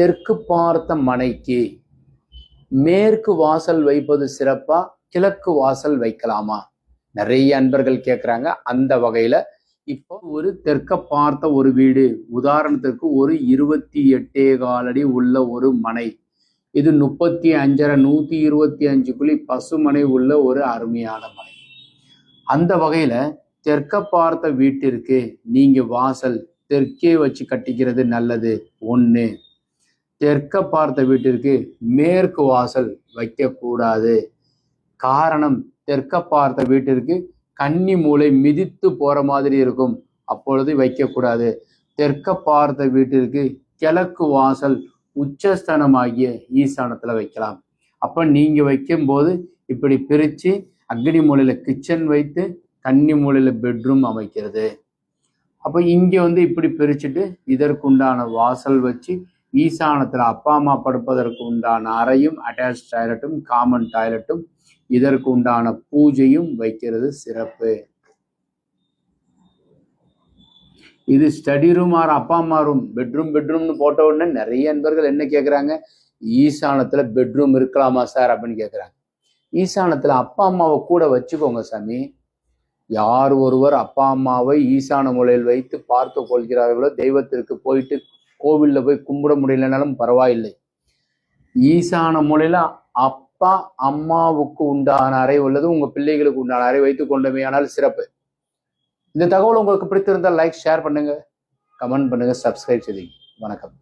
தெற்கு பார்த்த மனைக்கு மேற்கு வாசல் வைப்பது சிறப்பா கிழக்கு வாசல் வைக்கலாமா? நிறைய அன்பர்கள் கேட்குறாங்க அந்த வகையில் இப்போ ஒரு தெற்க பார்த்த ஒரு வீடு உதாரணத்துக்கு ஒரு இருபத்தி எட்டே காலடி உள்ள ஒரு மனை. இது முப்பத்தி அஞ்சரை நூற்றி இருபத்தி அஞ்சு குழி பசுமனை உள்ள ஒரு அருமையான மனை. அந்த வகையில் தெற்க பார்த்த வீட்டிற்கு நீங்கள் வாசல் தெற்கே வச்சு கட்டிக்கிறது நல்லது. ஒன்று தெற்க பார்த்த வீட்டிற்கு மேற்கு வாசல் வைக்கக்கூடாது. காரணம் தெற்க பார்த்த வீட்டிற்கு கன்னி மூலை மிதித்து போற மாதிரி இருக்கும். அப்பொழுது வைக்கக்கூடாது. தெற்க பார்த்த வீட்டிற்கு கிழக்கு வாசல் உச்சஸ்தானமாகிய ஈசானத்துல வைக்கலாம். அப்ப நீங்க வைக்கும்போது இப்படி பிரிச்சு அக்னி மூலையில கிச்சன் வைத்து கன்னி மூலையில பெட்ரூம் அமைக்கிறது. அப்போ இங்கே வந்து இப்படி பிரிச்சுட்டு இதற்குண்டான வாசல் வச்சு ஈசானத்துல அப்பா அம்மா படுப்பதற்கு உண்டான அறையும் அட்டாச் டாய்லெட்டும் காமன் டாய்லெட்டும் இதற்கு உண்டான பூஜையும் வைக்கிறது சிறப்பு. இது ஸ்டடி ரூம் ஆர் அப்பா அம்மா ரூம் பெட்ரூம் பெட்ரூம்னு போட்ட உடனே நிறைய நண்பர்கள் என்ன கேட்குறாங்க ஈசானத்துல பெட்ரூம் இருக்கலாமா சார் அப்படின்னு கேட்குறாங்க ஈசானத்துல அப்பா அம்மாவை கூட வச்சுக்கோங்க சாமி. யார் ஒருவர் அப்பா அம்மாவை ஈசான மூலையில் வைத்து பார்த்து கொள்கிறார்களோ தெய்வத்திற்கு போயிட்டு கோவிலில் போய் கும்பிட முடியலனாலும் பரவாயில்லை. ஈசான மூலையில் அப்பா அம்மாவுக்கு உண்டான அறை உள்ளது உங்கள் பிள்ளைகளுக்கு உண்டான அறை வைத்து கொண்டமையானால் சிறப்பு. இந்த தகவல் உங்களுக்கு பிடித்திருந்தால் லைக் ஷேர் பண்ணுங்கள் கமெண்ட் பண்ணுங்கள் சப்ஸ்கிரைப் செய்யுங்க. வணக்கம்.